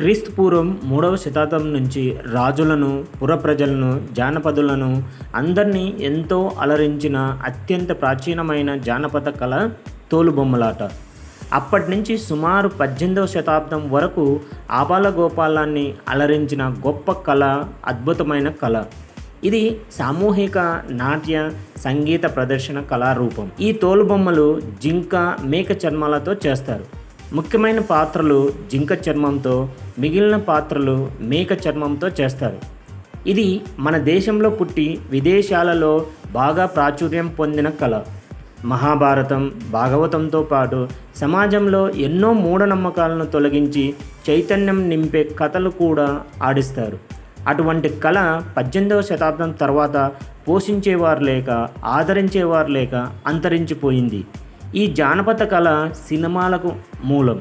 క్రీస్తుపూర్వం మూడవ శతాబ్దం నుంచి రాజులను పురప్రజలను జానపదులను అందరినీ ఎంతో అలరించిన అత్యంత ప్రాచీనమైన జానపద కళ తోలుబొమ్మలాట. అప్పటి నుంచి సుమారు పద్దెనిమిదవ శతాబ్దం వరకు ఆబాలగోపాలాన్ని అలరించిన గొప్ప కళ అద్భుతమైన కళ. ఇది సామూహిక నాట్య సంగీత ప్రదర్శన కళారూపం. ఈ తోలుబొమ్మలు జింక మేక చర్మాలతో చేస్తారు. ముఖ్యమైన పాత్రలు జింక చర్మంతో మిగిలిన పాత్రలు మేక చర్మంతో చేస్తారు. ఇది మన దేశంలో పుట్టి విదేశాలలో బాగా ప్రాచుర్యం పొందిన కళ. మహాభారతం భాగవతంతో పాటు సమాజంలో ఎన్నో మూఢనమ్మకాలను తొలగించి చైతన్యం నింపే కథలు కూడా ఆడిస్తారు. అటువంటి కళ పద్దెనిమిదవ శతాబ్దం తర్వాత పోషించేవారు లేక ఆదరించేవారు లేక అంతరించిపోయింది. ఈ జానపద కళ సినిమాలకు మూలం.